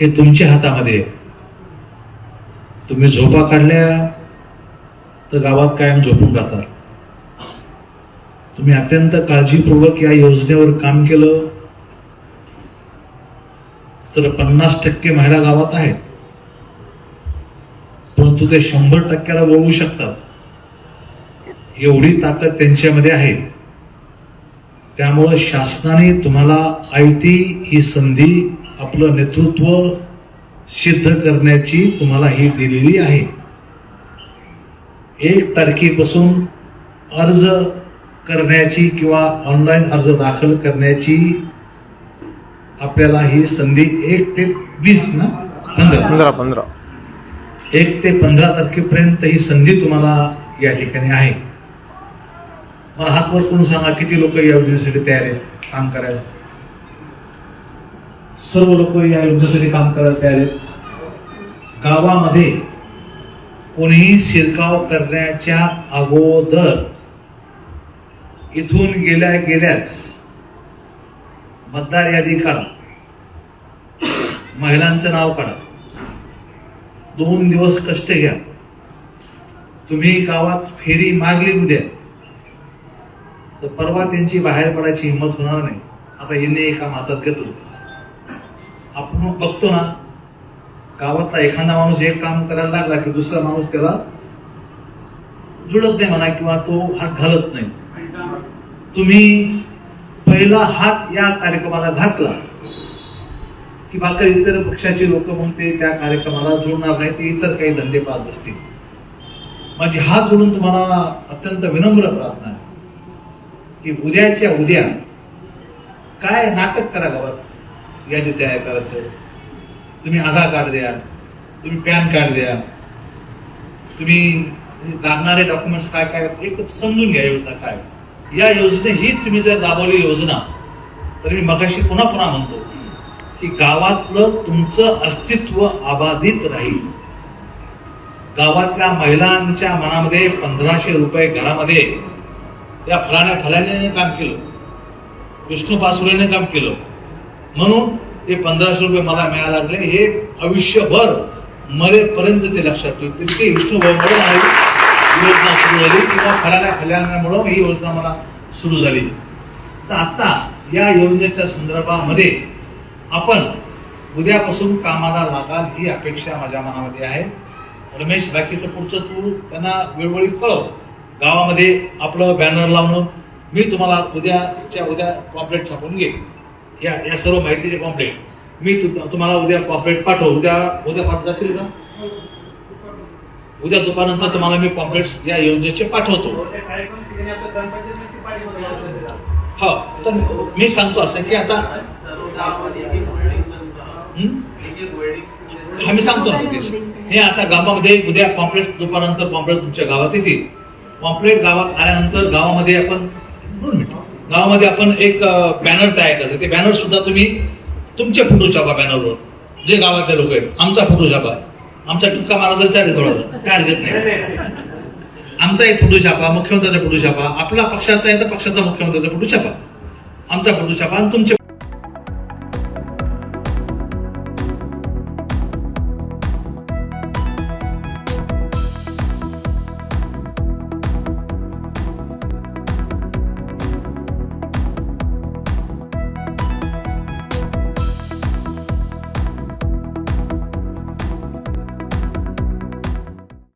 हे तुमच्या हातामध्ये तुम्ही झोपा काढल्या तर गावात कायम झोपून जातात तुम्ही अत्यंत काळजीपूर्वक या योजनेवर काम केलं तर पन्नास टक्के महिला गावात आहेत. परंतु ते शंभर टक्क्याला वळवू शकतात. एवढी ताकद त्यांच्यामध्ये आहे. त्यामुळं शासनाने तुम्हाला आयती ही संधी आपलं नेतृत्व सिद्ध करण्याची तुम्हाला ही दिलेली आहे. एक तारखेपासून अर्ज करण्याची किंवा ऑनलाईन अर्ज दाखल करण्याची आपल्याला ही संधी एक ते वीस ना? पंधरा. पंधरा पंधरा. एक ते पंधरा तारखेपर्यंत ही संधी तुम्हाला या ठिकाणी आहे. मला हात वर करून सांगा किती लोक या योजनेसाठी तयार आहेत? काम करायला? सर्व लोक या युद्धासाठी काम करायला तयार आहेत. गावामध्ये कोणीही शिरकाव करण्याच्या अगोदर इथून गेल्या गेल्याच मतदार यादी काढा. महिलांचं नाव काढा. दोन दिवस कष्ट घ्या. तुम्ही गावात फेरी मागली उद्या तर परवा त्यांची बाहेर पडायची हिंमत होणार नाही. आता यांनी एका हातात घेतलं. आपण बघतो ना गावातला एखादा माणूस एक काम करायला लागला की दुसरा माणूस त्याला जुळत नाही म्हणा किंवा तो हात घालत नाही. तुम्ही पहिला हात या कार्यक्रमाला घातला की बाकी इतर पक्षाचे लोक मग ते त्या कार्यक्रमाला जोडणार नाही ते इतर काही धंदे पाहत बसतील. माझी हात जोडून तुम्हाला अत्यंत विनम्र प्रार्थना आहे की उद्याच्या उद्या काय नाटक करा गावात. यादी तयार करायचं. तुम्ही आधार कार्ड द्या तुम्ही पॅन कार्ड द्या. तुम्ही लागणारे डॉक्युमेंट्स काय काय एक समजून घ्या योजना काय. या योजने ही तुम्ही जर राबवली योजना तर मी मगाशी पुन्हा पुन्हा म्हणतो की गावातलं तुमचं अस्तित्व अबाधित राहील. गावातल्या महिलांच्या मनामध्ये पंधराशे रुपये घरामध्ये या फलाण्या फलाण्याने काम केलं. विष्णू पासुरेने काम केलं. म्हणून ते पंधराशे रुपये मला मिळायला लागले हे आयुष्यभर मरेपर्यंत ते लक्षात ठेवतील की विष्णू भाऊमुळे ही योजना सुरू झाली किंवा फलाण्या फलाण्यामुळं ही योजना मला सुरू झाली तर आत्ता या योजनेच्या संदर्भामध्ये आपण उद्यापासून कामाला लागाल ही अपेक्षा माझ्या मनामध्ये आहे रमेश बाकीचं पुढचं तू त्यांना वेळोवेळी कळव गावामध्ये आपलं बॅनर लावणं मी तुम्हाला उद्याच्या उद्या पॉम्पलेट छापून घेईन या या सर्व माहितीचे कॉम्प्लेट मी तु- तुम्हाला उद्या पॉम्पलेट पाठव. उद्या उद्या पाठ जातील का? उद्या दुपारनंतर तुम्हाला मी कॉम्प्लेट या योजनेचे पाठवतो. हो तर मी सांगतो असं की आता हा? मी सांगतो ना तेच हे आता गावामध्ये उद्या कॉम्प्लेट दुपारनंतर कॉम्प्लेट तुमच्या गावात येतील. कॉम्प्लेट गावात आल्यानंतर गावामध्ये आपण दोन मिनिट. गावामध्ये आपण एक बॅनर तयार करायचं ते बॅनर सुद्धा तुम्ही तुमचे फोटो छापा बॅनरवर जे गावातले लोक आहेत आमचा फोटो छापा आमचा टुक्का मारा जर चालेल थोडा. काय हरकत नाही. आमचा एक फोटो छापा मुख्यमंत्र्याचा फोटो छापा आपला पक्षाचा आहे तर पक्षाचा मुख्यमंत्र्याचा फोटो छापा आमचा फोटो छापा आणि तुमचे